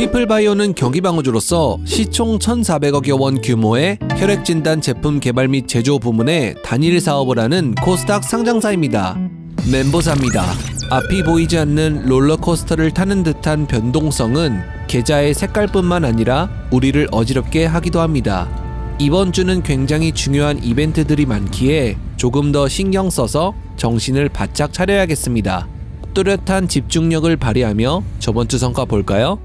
피플바이오는 경기방어주로서 시총 1,400억여 원 규모의 혈액진단 제품 개발 및 제조 부문의 단일 사업을 하는 코스닥 상장사입니다. 멤버사입니다. 앞이 보이지 않는 롤러코스터를 타는 듯한 변동성은 계좌의 색깔뿐만 아니라 우리를 어지럽게 하기도 합니다. 이번 주는 굉장히 중요한 이벤트들이 많기에 조금 더 신경 써서 정신을 바짝 차려야겠습니다. 뚜렷한 집중력을 발휘하며 저번 주 성과 볼까요?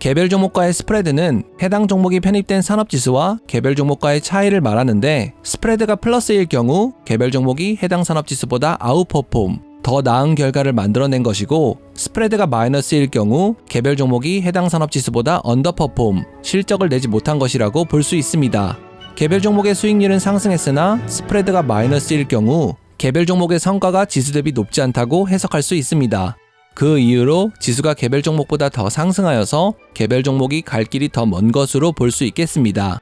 개별 종목과의 스프레드는 해당 종목이 편입된 산업 지수와 개별 종목과의 차이를 말하는데 스프레드가 플러스일 경우 개별 종목이 해당 산업 지수보다 아웃퍼폼 더 나은 결과를 만들어낸 것이고 스프레드가 마이너스일 경우 개별 종목이 해당 산업 지수보다 언더퍼폼 실적을 내지 못한 것이라고 볼 수 있습니다. 개별 종목의 수익률은 상승했으나 스프레드가 마이너스일 경우 개별 종목의 성과가 지수 대비 높지 않다고 해석할 수 있습니다. 그 이유로 지수가 개별 종목보다 더 상승하여서 개별 종목이 갈 길이 더 먼 것으로 볼 수 있겠습니다.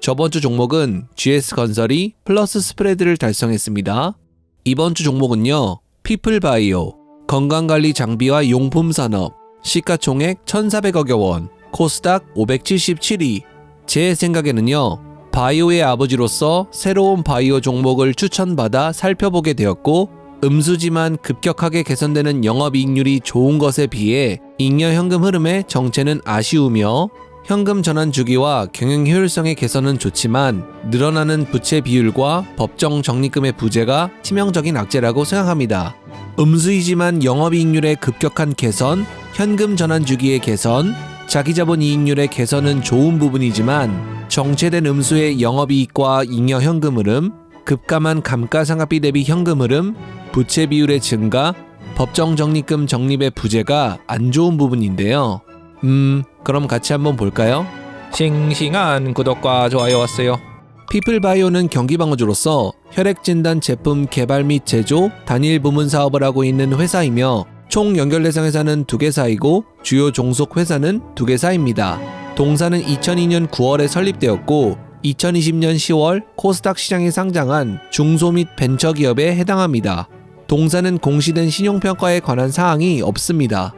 저번 주 종목은 GS건설이 플러스 스프레드를 달성했습니다. 이번 주 종목은요. 피플바이오, 건강관리 장비와 용품 산업, 시가총액 1,400억여 원, 코스닥 577위. 제 생각에는요. 바이오의 아버지로서 새로운 바이오 종목을 추천받아 살펴보게 되었고 음수지만 급격하게 개선되는 영업이익률이 좋은 것에 비해 잉여 현금 흐름의 정체는 아쉬우며 현금 전환 주기와 경영 효율성의 개선은 좋지만 늘어나는 부채 비율과 법정 적립금의 부재가 치명적인 악재라고 생각합니다. 음수이지만 영업이익률의 급격한 개선, 현금 전환 주기의 개선, 자기자본 이익률의 개선은 좋은 부분이지만 정체된 음수의 영업이익과 잉여 현금 흐름, 급감한 감가상각비 대비 현금 흐름, 부채 비율의 증가, 법정 적립금 적립의 부재가 안 좋은 부분인데요. 음, 그럼 같이 한번 볼까요? 싱싱한 구독과 좋아요 왔어요. 피플바이오는 경기방어주로서 혈액진단 제품 개발 및 제조 단일 부문 사업을 하고 있는 회사이며 총 연결 대상 회사는 두 개사이고 주요 종속 회사는 두 개사입니다. 동사는 2002년 9월에 설립되었고 2020년 10월 코스닥 시장에 상장한 중소 및 벤처 기업에 해당합니다. 동사는 공시된 신용평가에 관한 사항이 없습니다.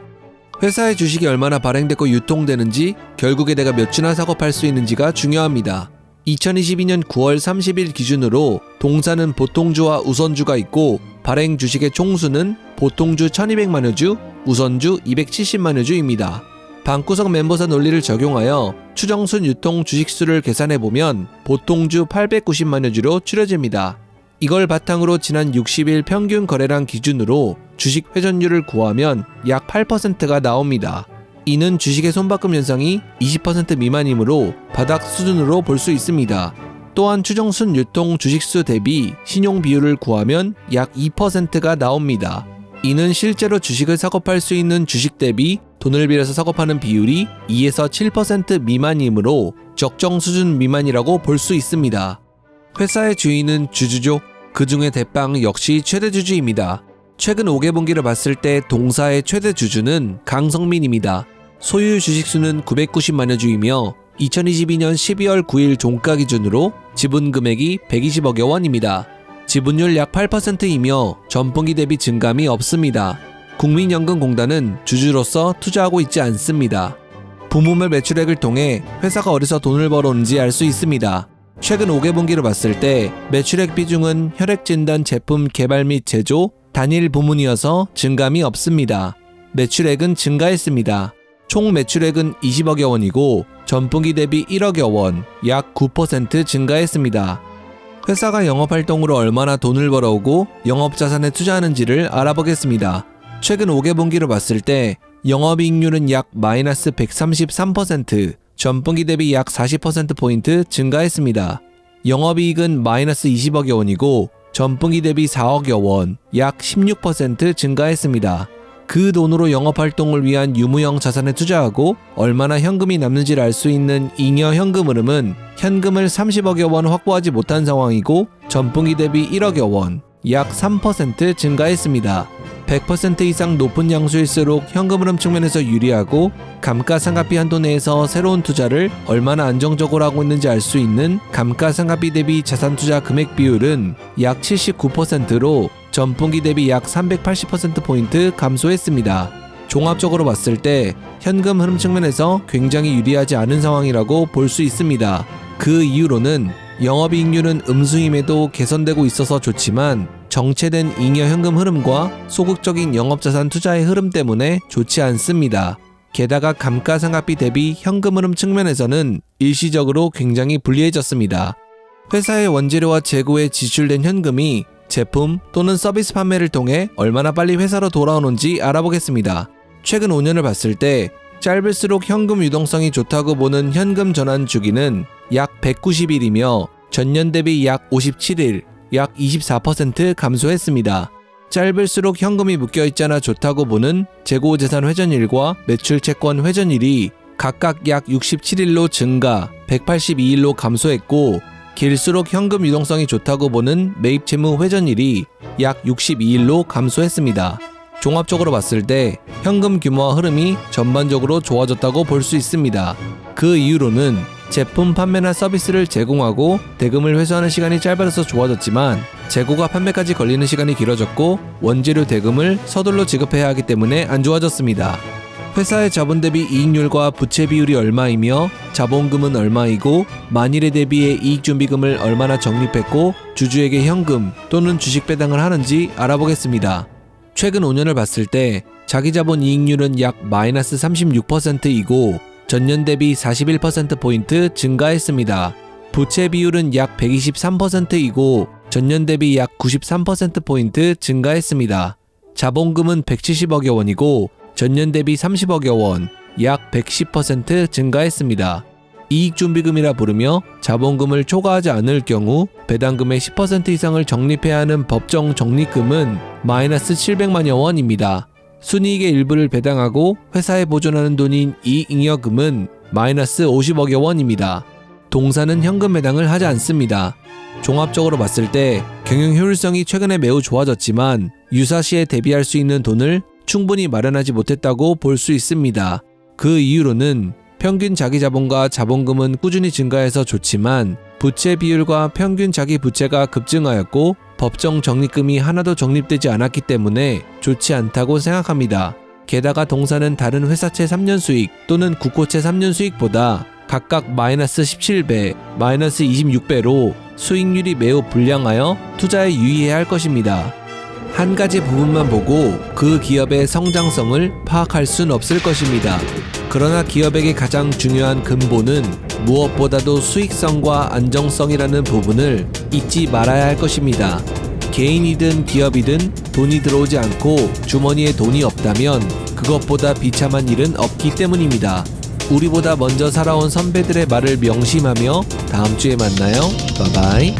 회사의 주식이 얼마나 발행되고 유통되는지 결국에 내가 몇 주나 사고 팔 수 있는지가 중요합니다. 2022년 9월 30일 기준으로 동사는 보통주와 우선주가 있고 발행 주식의 총수는 보통주 1200만여 주, 우선주 270만여 주입니다. 방구석 멤버사 논리를 적용하여 추정순 유통 주식수를 계산해 보면 보통주 890만여 주로 추려집니다. 이걸 바탕으로 지난 60일 평균 거래량 기준으로 주식 회전율을 구하면 약 8%가 나옵니다. 이는 주식의 손바꿈 현상이 20% 미만이므로 바닥 수준으로 볼 수 있습니다. 또한 추정순 유통 주식수 대비 신용 비율을 구하면 약 2%가 나옵니다. 이는 실제로 주식을 사고 팔 수 있는 주식 대비 돈을 빌려서 사고 파는 비율이 2에서 7% 미만이므로 적정 수준 미만이라고 볼 수 있습니다. 회사의 주인은 주주죠. 그 중에 대빵 역시 최대 주주입니다. 최근 5개 분기를 봤을 때 동사의 최대 주주는 강성민입니다. 소유 주식수는 990만여 주이며 2022년 12월 9일 종가 기준으로 지분 금액이 120억여 원입니다. 지분율 약 8%이며 전분기 대비 증감이 없습니다. 국민연금공단은 주주로서 투자하고 있지 않습니다. 부문별 매출액을 통해 회사가 어디서 돈을 벌어오는지 알 수 있습니다. 최근 5개 분기를 봤을 때 매출액 비중은 혈액 진단 제품 개발 및 제조 단일 부문이어서 증감이 없습니다. 매출액은 증가했습니다. 총 매출액은 20억여 원이고 전분기 대비 1억여 원, 약 9% 증가했습니다. 회사가 영업 활동으로 얼마나 돈을 벌어오고 영업 자산에 투자하는지를 알아보겠습니다. 최근 5개 분기를 봤을 때 영업이익률은 약 마이너스 133%, 전분기 대비 약 40%포인트 증가했습니다. 영업이익은 마이너스 20억여 원이고 전분기 대비 4억여 원, 약 16% 증가했습니다. 그 돈으로 영업활동을 위한 유무형 자산에 투자하고 얼마나 현금이 남는지를 알 수 있는 잉여 현금 흐름은 현금을 30억여 원 확보하지 못한 상황이고 전분기 대비 1억여 원, 약 3% 증가했습니다. 100% 이상 높은 양수일수록 현금 흐름 측면에서 유리하고 감가상각비 한도 내에서 새로운 투자를 얼마나 안정적으로 하고 있는지 알 수 있는 감가상각비 대비 자산 투자 금액 비율은 약 79%로 전분기 대비 약 380%포인트 감소했습니다. 종합적으로 봤을 때 현금 흐름 측면에서 굉장히 유리하지 않은 상황이라고 볼 수 있습니다. 그 이유로는 영업이익률은 음수임에도 개선되고 있어서 좋지만 정체된 잉여 현금 흐름과 소극적인 영업자산 투자의 흐름 때문에 좋지 않습니다. 게다가 감가상각비 대비 현금 흐름 측면에서는 일시적으로 굉장히 불리해졌습니다. 회사의 원재료와 재고에 지출된 현금이 제품 또는 서비스 판매를 통해 얼마나 빨리 회사로 돌아오는지 알아보겠습니다. 최근 5년을 봤을 때 짧을수록 현금 유동성이 좋다고 보는 현금 전환 주기는 약 190일이며 전년 대비 약 57일, 약 24% 감소했습니다. 짧을수록 현금이 묶여 있잖아 좋다고 보는 재고 재산 회전일과 매출 채권 회전일이 각각 약 67일로 증가, 182일로 감소했고 길수록 현금 유동성이 좋다고 보는 매입 채무 회전일이 약 62일로 감소했습니다. 종합적으로 봤을 때 현금 규모와 흐름이 전반적으로 좋아졌다고 볼 수 있습니다. 그 이유로는 제품 판매나 서비스를 제공하고 대금을 회수하는 시간이 짧아져서 좋아졌지만 재고가 판매까지 걸리는 시간이 길어졌고 원재료 대금을 서둘러 지급해야 하기 때문에 안 좋아졌습니다. 회사의 자본 대비 이익률과 부채 비율이 얼마이며 자본금은 얼마이고 만일에 대비해 이익 준비금을 얼마나 적립했고 주주에게 현금 또는 주식 배당을 하는지 알아보겠습니다. 최근 5년을 봤을 때 자기 자본 이익률은 약 마이너스 36%이고 전년 대비 41%포인트 증가했습니다. 부채 비율은 약 123%이고 전년 대비 약 93%포인트 증가했습니다. 자본금은 170억여 원이고 전년 대비 30억여 원, 약 110% 증가했습니다. 이익준비금이라 부르며 자본금을 초과하지 않을 경우 배당금의 10% 이상을 적립해야 하는 법정 적립금은 마이너스 700만여 원입니다. 순이익의 일부를 배당하고 회사에 보존하는 돈인 이잉여금은 마이너스 50억여 원입니다. 동사는 현금 배당을 하지 않습니다. 종합적으로 봤을 때 경영 효율성이 최근에 매우 좋아졌지만 유사시에 대비할 수 있는 돈을 충분히 마련하지 못했다고 볼 수 있습니다. 그 이유로는 평균 자기 자본과 자본금은 꾸준히 증가해서 좋지만 부채 비율과 평균 자기 부채가 급증하였고 법정 적립금이 하나도 적립되지 않았기 때문에 좋지 않다고 생각합니다. 게다가 동사는 다른 회사채 3년 수익 또는 국고채 3년 수익보다 각각 마이너스 17배, 마이너스 26배로 수익률이 매우 불량하여 투자에 유의해야 할 것입니다. 한 가지 부분만 보고 그 기업의 성장성을 파악할 순 없을 것입니다. 그러나 기업에게 가장 중요한 근본은 무엇보다도 수익성과 안정성이라는 부분을 잊지 말아야 할 것입니다. 개인이든 기업이든 돈이 들어오지 않고 주머니에 돈이 없다면 그것보다 비참한 일은 없기 때문입니다. 우리보다 먼저 살아온 선배들의 말을 명심하며 다음 주에 만나요. 바이바이.